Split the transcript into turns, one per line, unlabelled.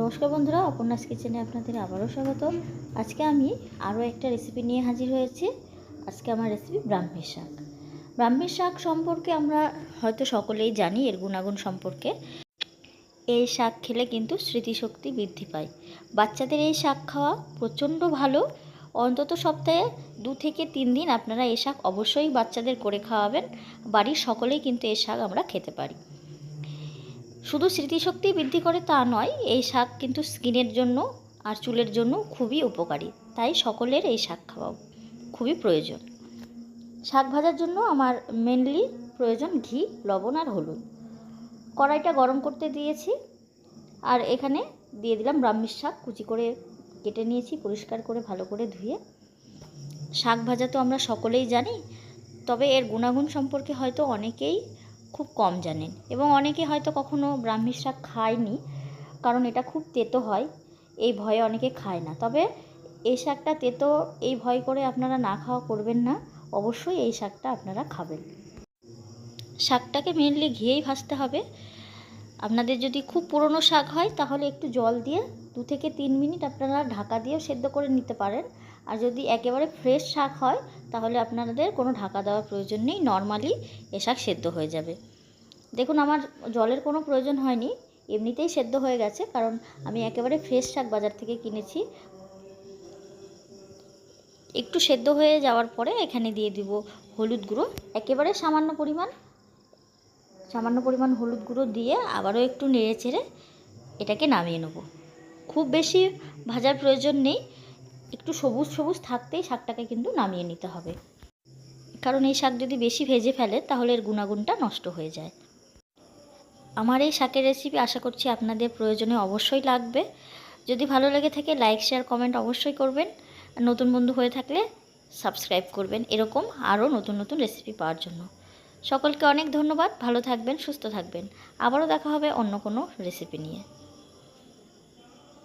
নমস্কার বন্ধুরা, অপর্ণাস কিচেনে আপনাদের আবারও স্বাগত। আজকে আমি আরও একটা রেসিপি নিয়ে হাজির হয়েছি। আজকে আমার রেসিপি ব্রাহ্মী শাক। ব্রাহ্মী শাক সম্পর্কে আমরা হয়তো সকলেই জানি, এর গুণাগুণ সম্পর্কে। এই শাক খেলে কিন্তু স্মৃতিশক্তি বৃদ্ধি পায়। বাচ্চাদের এই শাক খাওয়া প্রচণ্ড ভালো। অন্তত সপ্তাহে দু থেকে তিন দিন আপনারা এই শাক অবশ্যই বাচ্চাদের করে খাওয়াবেন। বাড়ির সকলেই কিন্তু এই শাক আমরা খেতে পারি। শুধু স্মৃতিশক্তি বৃদ্ধি করে তা নয়, এই শাক কিন্তু স্কিনের জন্য আর চুলের জন্য খুবই উপকারী। তাই সকলের এই শাক খাওয়া খুবই প্রয়োজন। শাক ভাজার জন্য আমার মেনলি প্রয়োজন ঘি, লবণ আর হলুদ। কড়াইটা গরম করতে দিয়েছি আর এখানে দিয়ে দিলাম ব্রাহ্মীর শাক। কুচি করে কেটে নিয়েছি, পরিষ্কার করে ভালো করে ধুয়ে। শাক ভাজা তো আমরা সকলেই জানি, তবে এর গুণাগুণ সম্পর্কে হয়তো অনেকেই খুব কম জানেন। এবং অনেকে হয়তো কখনো ব্রাহ্মী শাক খায়নি, কারণ এটা খুব তেতো হয়, এই ভয়ে অনেকে খায় না। তবে এই শাকটা তেতো, এই ভয় করে আপনারা না খাওয়া করবেন না, অবশ্যই এই শাকটা আপনারা খাবেন। শাকটাকে মেনলি ঘিয়েই ভাজতে হবে। আপনাদের যদি খুব পুরনো শাক হয়, তাহলে একটু জল দিয়ে দু থেকে তিন মিনিট আপনারা ঢাকা দিয়েও সেদ্ধ করে নিতে পারেন। আর যদি একেবারে ফ্রেশ শাক হয়, তাহলে আপনাদের কোনো ঢাকা দেওয়ার প্রয়োজন নেই। নর্মালি এ শাক সেদ্ধ হয়ে যাবে। দেখুন, আমার জলের কোনো প্রয়োজন হয়নি। এমনিতেই সেদ্ধ হয়ে গেছে, কারণ আমি একেবারে ফ্রেশ শাক বাজার থেকে কিনেছি। একটু সেদ্ধ হয়ে যাওয়ার পরে এখানে দিয়ে দিব হলুদ গুঁড়ো। একেবারে সামান্য পরিমাণ সামান্য পরিমাণ হলুদ গুঁড়ো দিয়ে আবারও একটু নেড়ে চেড়ে এটাকে নামিয়ে নেব। খুব বেশি ভাজার প্রয়োজন নেই, একটু সবুজ সবুজ থাকতেই শাকটাকে কিন্তু নামিয়ে নিতে হবে। কারণ এই শাক যদি বেশি ভেজে ফেলে, তাহলে এর গুণাগুণটা নষ্ট হয়ে যায়। আমার এই শাকের রেসিপি আশা করছি আপনাদের প্রয়োজনে অবশ্যই লাগবে। যদি ভালো লেগে থাকে লাইক শেয়ার কমেন্ট অবশ্যই করবেন। নতুন বন্ধু হয়ে থাকলে সাবস্ক্রাইব করবেন এরকম আরও নতুন নতুন রেসিপি পাওয়ার জন্য। সকলকে অনেক ধন্যবাদ। ভালো থাকবেন, সুস্থ থাকবেন। আবারও দেখা হবে অন্য কোনো রেসিপি নিয়ে।